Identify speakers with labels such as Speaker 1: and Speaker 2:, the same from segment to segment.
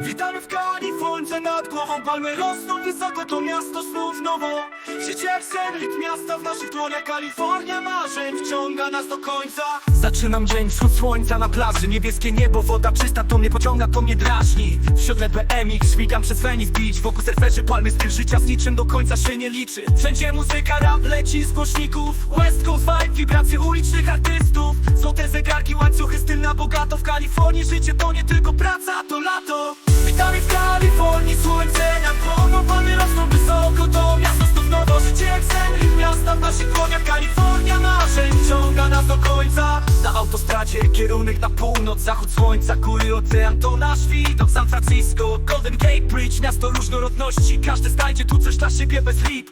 Speaker 1: Witamy w Kalifornii, nad głową palmy rosną wysoko, to miasto snów nowo. Życie jak sen, miasta w naszych dłoniach Kalifornia marzeń wciąga nas do końca. Zaczynam dzień wschód słońca na plaży Niebieskie niebo, woda czysta, to mnie pociąga, to mnie drażni. W siodle BMX, śmigam przez Venice Beach Wokół surferzy, palmy styl życia z niczym do końca się nie liczy. Wszędzie muzyka, rap leci z głośników. West Coast vibe, wibracje ulicznych artystów. Złote zegarki, łańcuchy, styl na bogato W Kalifornii. Życie to nie tylko praca, to lato Witamy w Kalifornii, słońce nad głową Palmy rosną wysoko, to miasto znów nowo Życie jak sen, rytm miasta w naszych dłoniach Kalifornia marzeń ciąga nas do końca. Na autostradzie kierunek na północ Zachód słońca, góry, ocean to nasz widok. San Francisco, Golden Gate Bridge Miasto różnorodności, każdy znajdzie tu coś dla siebie bez lip.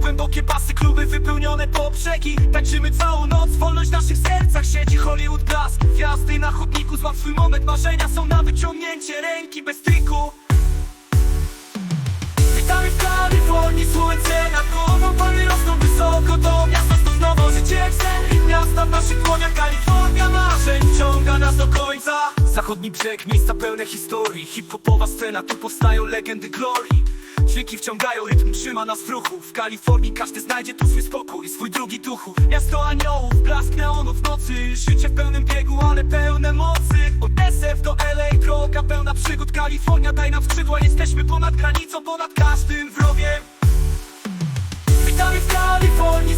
Speaker 1: Głębokie pasy, kluby wypełnione po brzegi. Tańczymy całą noc, wolność w naszych sercach siedzi Hollywood blask, gwiazdy na chodniku Złap swój moment, marzenia są na wyciągnięcie ręki. Bez triku w Kalifornia marzeń ciąga nas do końca. Zachodni brzeg, miejsca pełne historii. Hip-hopowa scena, tu powstają legendy glorii. Dźwięki wciągają, rytm trzyma nas w ruchu. W Kalifornii każdy znajdzie tu swój spokój, swój drugi duchu. Miasto aniołów, blask neonów nocy. Życie w pełnym biegu, ale pełne mocy. Od SF do LA, droga pełna przygód. Kalifornia, daj nam skrzydła, jesteśmy ponad granicą, ponad każdym wrogiem. Witamy w Kalifornii,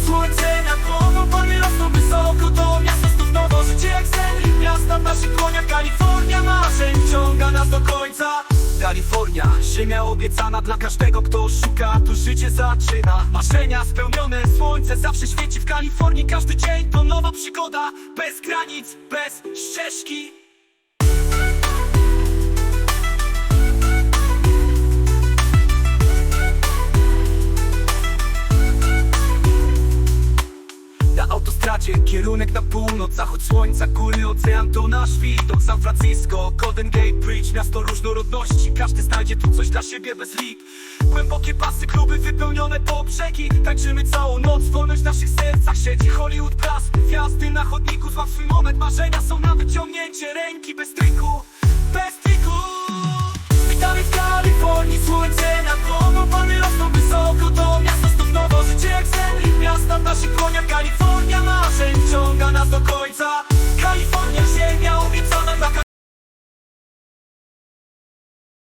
Speaker 1: do końca. Kalifornia, ziemia obiecana dla każdego, kto szuka Tu życie zaczyna, marzenia spełnione Słońce zawsze świeci w Kalifornii. Każdy dzień to nowa przygoda Bez granic, bez ścieżki Kierunek na północ, zachód słońca, góry, ocean to nasz widok. San Francisco, Golden Gate Bridge, miasto różnorodności. Każdy znajdzie tu coś dla siebie bez lip Głębokie pasy, kluby wypełnione po brzegi. Tańczymy całą noc, wolność w naszych sercach siedzi. Hollywood Plus, gwiazdy na chodniku Złap swój moment, marzenia są na wyciągnięcie ręki. Bez triku, bez triku. Witamy w Kalifornii, słońce na domu Pany rosną wysoko, to miasto stąd nowo Życie jak sen, miasta w naszych dłoniach Kalifornia. do końca.